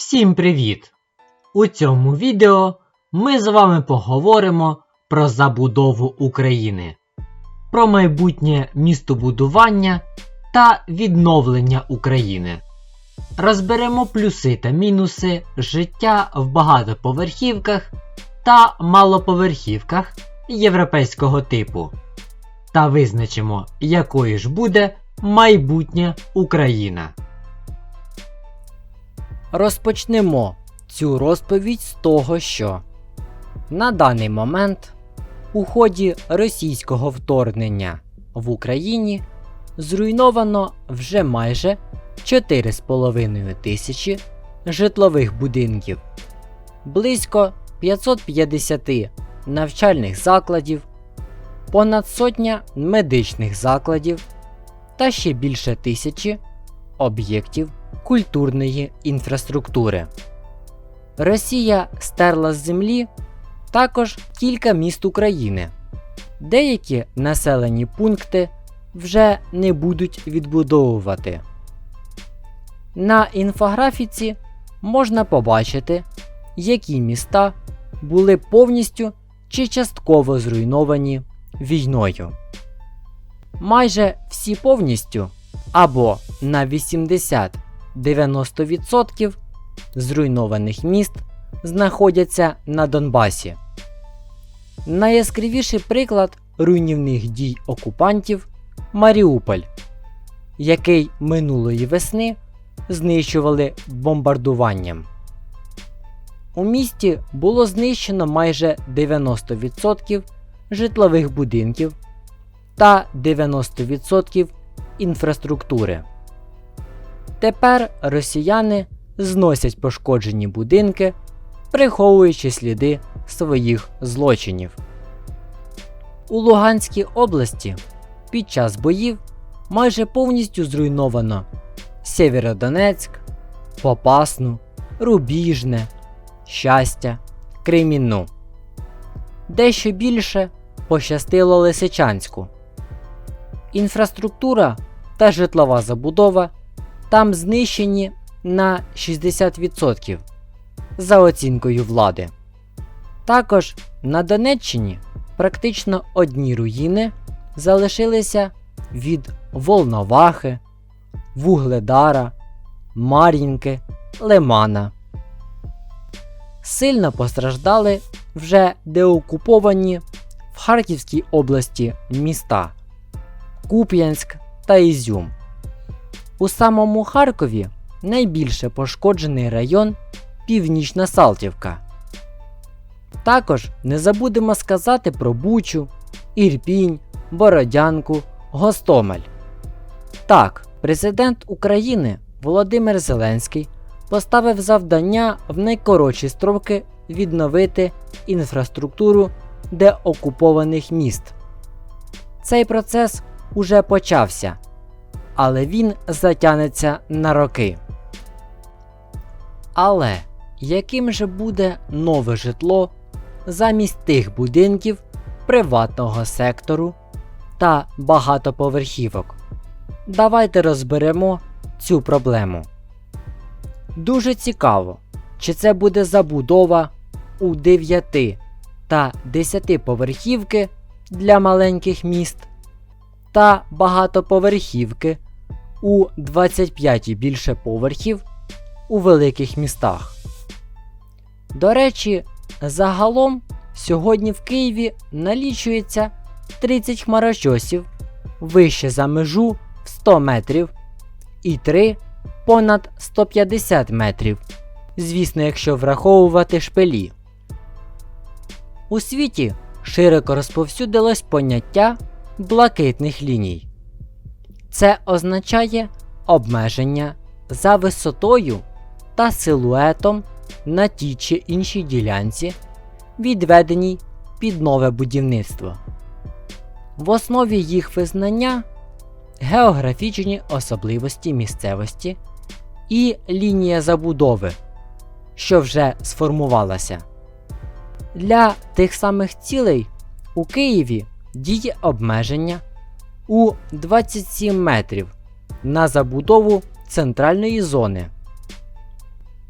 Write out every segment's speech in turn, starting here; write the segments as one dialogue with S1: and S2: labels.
S1: Всім привіт! У цьому відео ми з вами поговоримо про забудову України, про майбутнє містобудування та відновлення України. Розберемо плюси та мінуси життя в багатоповерхівках та малоповерхівках європейського типу та визначимо, якою ж буде майбутнє Україна.
S2: Розпочнемо цю розповідь з того, що на даний момент у ході російського вторгнення в Україні зруйновано вже майже 4,5 тисячі житлових будинків, близько 550 навчальних закладів, понад сотня медичних закладів та ще більше тисячі об'єктів культурної інфраструктури. Росія стерла з землі також кілька міст України. Деякі населені пункти вже не будуть відбудовувати. На інфографіці можна побачити, які міста були повністю чи частково зруйновані війною. Майже всі повністю або на 80-90% зруйнованих міст знаходяться на Донбасі. Найяскравіший приклад руйнівних дій окупантів Маріуполь, який минулої весни знищували бомбардуванням. У місті було знищено майже 90% житлових будинків та 90% інфраструктури. Тепер росіяни зносять пошкоджені будинки, приховуючи сліди своїх злочинів. У Луганській області під час боїв майже повністю зруйновано Сєвєродонецьк, Попасну, Рубіжне, Щастя, Кремінну. Дещо більше пощастило Лисичанську. Інфраструктура та житлова забудова там знищені на 60% за оцінкою влади. Також на Донеччині практично одні руїни залишилися від Волновахи, Вугледара, Мар'їнки, Лимана. Сильно постраждали вже деокуповані в Харківській області міста Куп'янськ та Ізюм. У самому Харкові найбільше пошкоджений район Північна Салтівка. Також не забудемо сказати про Бучу, Ірпінь, Бородянку, Гостомель. Так, президент України Володимир Зеленський поставив завдання в найкоротші строки відновити інфраструктуру деокупованих міст. Цей процес уже почався, але він затягнеться на роки. Але яким же буде нове житло замість тих будинків приватного сектору та багатоповерхівок? Давайте розберемо цю проблему. Дуже цікаво, чи це буде забудова у 9 та 10 поверхівки для маленьких міст та багатоповерхівки у 25 і більше поверхів у великих містах. До речі, загалом сьогодні в Києві налічується 30 хмарочосів вище за межу в 100 метрів і 3 понад 150 метрів. Звісно, якщо враховувати шпилі. У світі широко розповсюдилось поняття блакитних ліній. Це означає обмеження за висотою та силуетом на тій чи іншій ділянці, відведеній під нове будівництво. В основі їх визнання географічні особливості місцевості і лінія забудови, що вже сформувалася. Для тих самих цілей у Києві діє обмеження у 27 метрів на забудову центральної зони.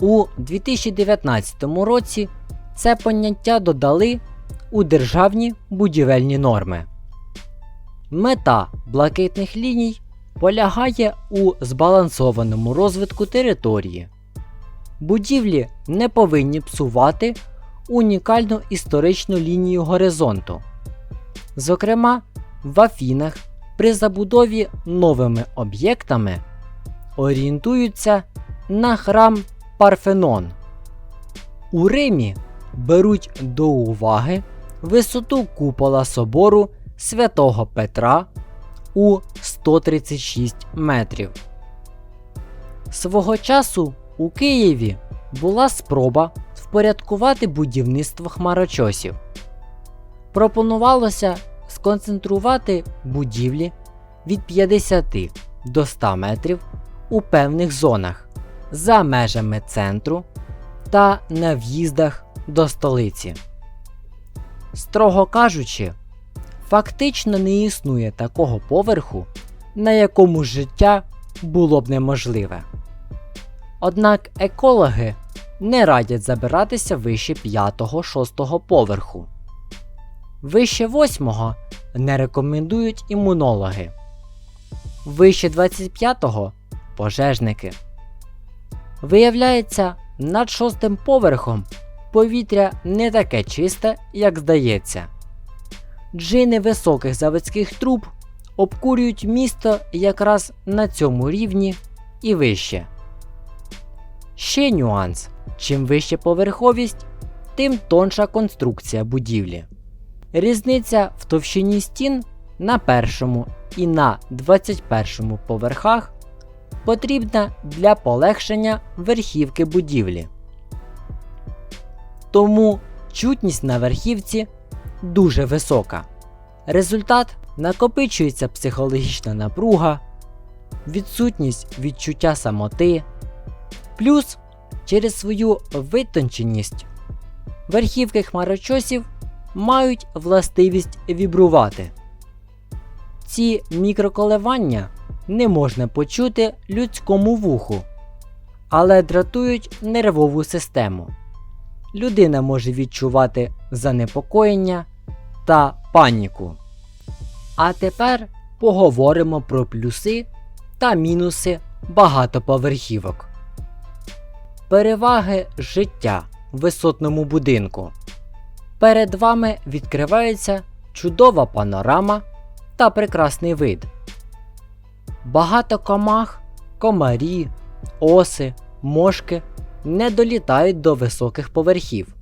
S2: У 2019 році це поняття додали у державні будівельні норми. Мета блакитних ліній полягає у збалансованому розвитку території. Будівлі не повинні псувати унікальну історичну лінію горизонту. Зокрема, в Афінах при забудові новими об'єктами орієнтуються на храм Парфенон. У Римі беруть до уваги висоту купола собору святого Петра у 136 метрів. Свого часу у Києві була спроба впорядкувати будівництво хмарочосів. Пропонувалося сконцентрувати будівлі від 50 до 100 метрів у певних зонах за межами центру та на в'їздах до столиці. Строго кажучи, фактично не існує такого поверху, на якому життя було б неможливе. Однак екологи не радять забиратися вище 5-6 поверху. Вище 8 не рекомендують імунологи. Вище 25-го пожежники. Виявляється, над шостим поверхом повітря не таке чисте, як здається. Джини високих заводських труб обкурюють місто якраз на цьому рівні і вище. Ще нюанс: чим вище поверховість, тим тонша конструкція будівлі. Різниця в товщині стін на першому і на 21 поверхах потрібна для полегшення верхівки будівлі. Тому чутність на верхівці дуже висока. Результат накопичується психологічна напруга, відсутність відчуття самоти, плюс через свою витонченість верхівки хмарочосів мають властивість вібрувати. Ці мікроколивання не можна почути людському вуху, але дратують нервову систему. Людина може відчувати занепокоєння та паніку. А тепер поговоримо про плюси та мінуси багатоповерхівок. Переваги життя в висотному будинку. Перед вами відкривається чудова панорама та прекрасний вид. Багато комах, комарі, оси, мошки не долітають до високих поверхів.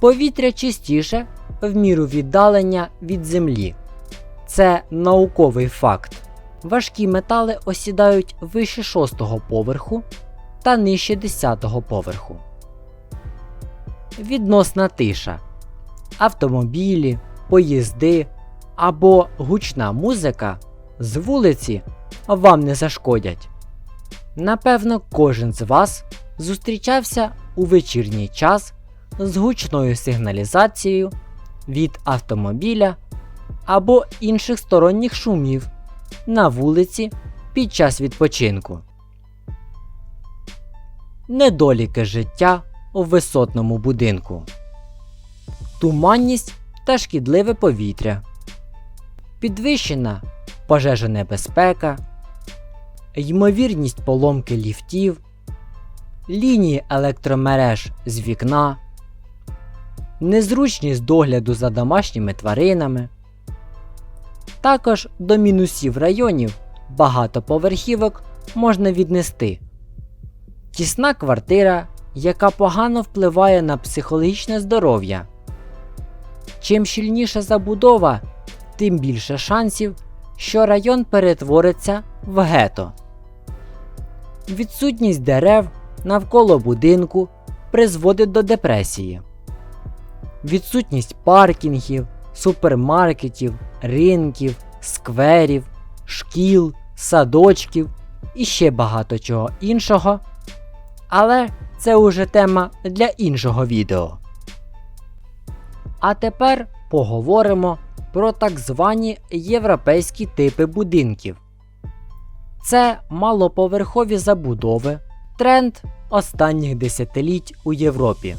S2: Повітря чистіше в міру віддалення від землі. Це науковий факт. Важкі метали осідають вище 6 поверху та нижче 10 поверху. Відносна тиша. Автомобілі, поїзди або гучна музика з вулиці вам не зашкодять. Напевно, кожен з вас зустрічався у вечірній час з гучною сигналізацією від автомобіля або інших сторонніх шумів на вулиці під час відпочинку. Недоліки життя у висотному будинку, туманність та шкідливе повітря, підвищена пожежонебезпека, ймовірність поломки ліфтів, лінії електромереж з вікна, незручність догляду за домашніми тваринами. Також до мінусів районів багатоповерхівок можна віднести. Тісна квартира, яка погано впливає на психологічне здоров'я. Чим щільніша забудова, тим більше шансів, що район перетвориться в гето. Відсутність дерев навколо будинку призводить до депресії. Відсутність паркінгів, супермаркетів, ринків, скверів, шкіл, садочків і ще багато чого іншого. Але це уже тема для іншого відео. А тепер поговоримо про так звані європейські типи будинків. Це малоповерхові забудови тренд останніх десятиліть у Європі.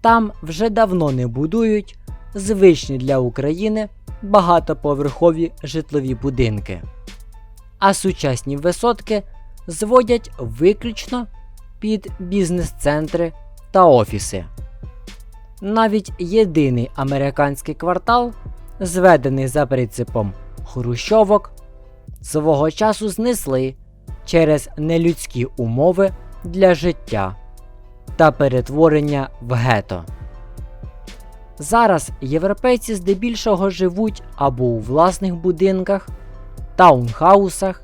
S2: Там вже давно не будують звичні для України багатоповерхові житлові будинки, а сучасні висотки зводять виключно під бізнес-центри та офіси. Навіть єдиний американський квартал, зведений за принципом хрущовок, свого часу знесли через нелюдські умови для життя та перетворення в гето. Зараз європейці здебільшого живуть або у власних будинках, таунхаусах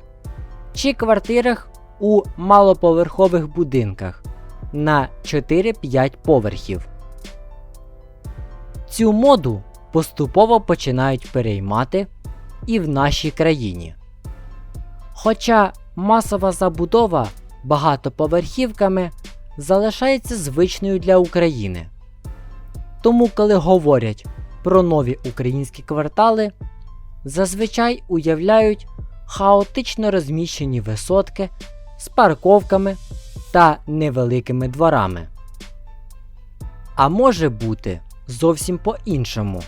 S2: чи квартирах у малоповерхових будинках на 4-5 поверхів. Цю моду поступово починають переймати і в нашій країні. Хоча масова забудова багатоповерхівками залишається звичною для України. Тому, коли говорять про нові українські квартали, зазвичай уявляють хаотично розміщені висотки з парковками та невеликими дворами. А може бути зовсім по-іншому,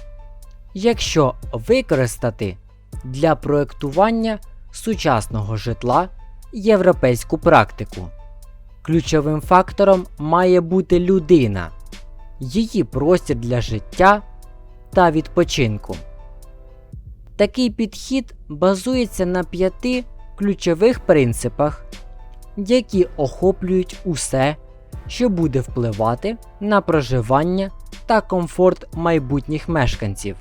S2: якщо використати для проектування сучасного житла європейську практику. Ключовим фактором має бути людина, її простір для життя та відпочинку. Такий підхід базується на п'яти ключових принципах, які охоплюють усе, що буде впливати на проживання та комфорт майбутніх мешканців.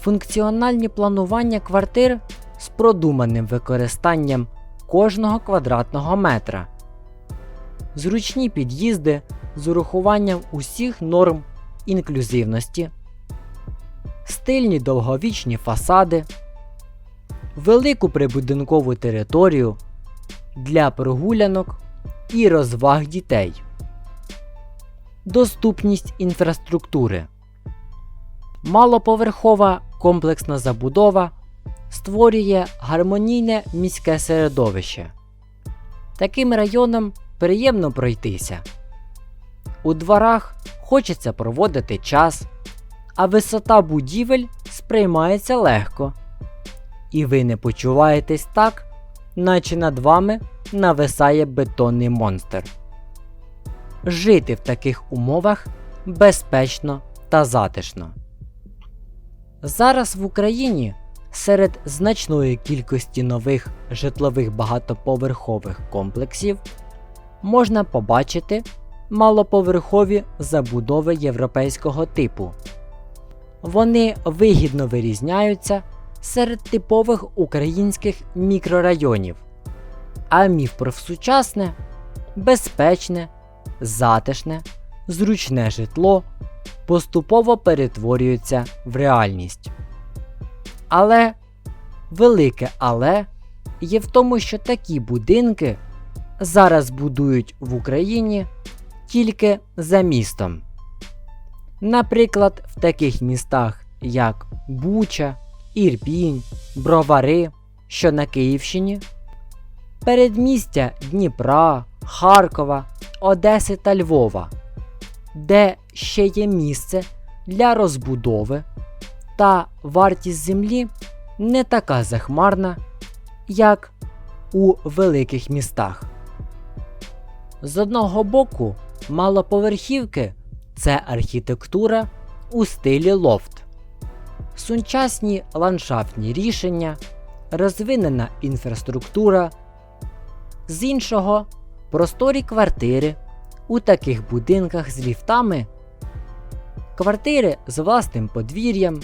S2: Функціональні планування квартир з продуманим використанням кожного квадратного метра, зручні під'їзди з урахуванням усіх норм інклюзивності, стильні довговічні фасади, велику прибудинкову територію для прогулянок і розваг дітей, доступність інфраструктури, малоповерхова комплексна забудова створює гармонійне міське середовище. Таким районам приємно пройтися. У дворах хочеться проводити час, а висота будівель сприймається легко. І ви не почуваєтесь так, наче над вами нависає бетонний монстр. Жити в таких умовах безпечно та затишно. Зараз в Україні серед значної кількості нових житлових багатоповерхових комплексів можна побачити малоповерхові забудови європейського типу. Вони вигідно вирізняються серед типових українських мікрорайонів, а міф про сучасне, безпечне, затишне, зручне житло поступово перетворюється в реальність. Але велике але є в тому, що такі будинки зараз будують в Україні тільки за містом. Наприклад, в таких містах, як Буча, Ірпінь, Бровари, що на Київщині, передмістя Дніпра, Харкова, Одеси та Львова, де ще є місце для розбудови, та вартість землі не така захмарна, як у великих містах. З одного боку, малоповерхівки це архітектура у стилі лофт, сучасні ландшафтні рішення, розвинена інфраструктура, з іншого просторі квартири у таких будинках з ліфтами, квартири з власним подвір'ям,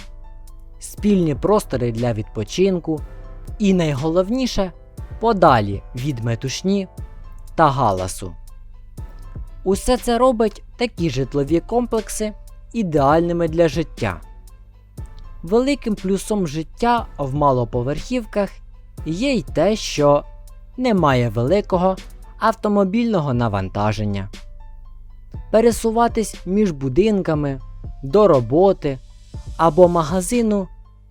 S2: спільні простори для відпочинку і найголовніше подалі від метушні та галасу. Усе це робить такі житлові комплекси ідеальними для життя. Великим плюсом життя в малоповерхівках є й те, що немає великого автомобільного навантаження. Пересуватись між будинками до роботи або магазину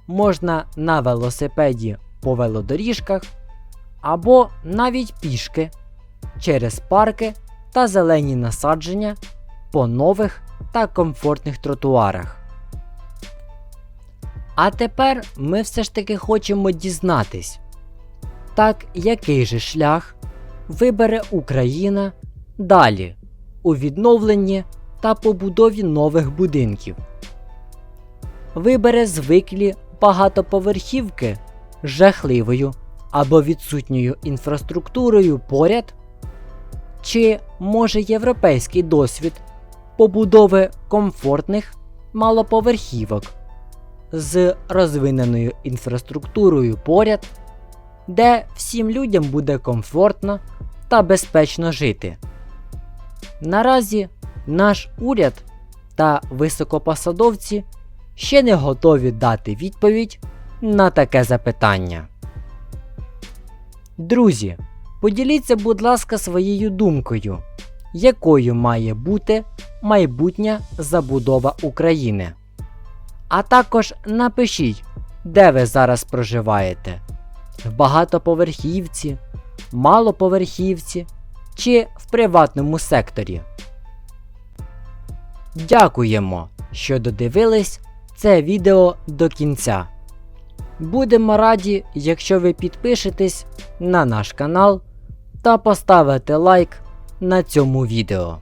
S2: можна на велосипеді по велодоріжках, або навіть пішки, через парки та зелені насадження по нових та комфортних тротуарах. А тепер ми все ж таки хочемо дізнатись, так який же шлях вибере Україна далі у відновленні та побудові нових будинків. Вибере звиклі багатоповерхівки жахливою або відсутньою інфраструктурою поряд, чи може європейський досвід побудови комфортних малоповерхівок з розвиненою інфраструктурою поряд, де всім людям буде комфортно та безпечно жити. Наразі наш уряд та високопосадовці ще не готові дати відповідь на таке запитання. Друзі, поділіться, будь ласка, своєю думкою, якою має бути майбутня забудова України. А також напишіть, де ви зараз проживаєте: в багатоповерхівці, малоповерхівці чи в приватному секторі. Дякуємо, що додивились це відео до кінця. Будемо раді, якщо ви підпишетесь на наш канал та поставите лайк на цьому відео.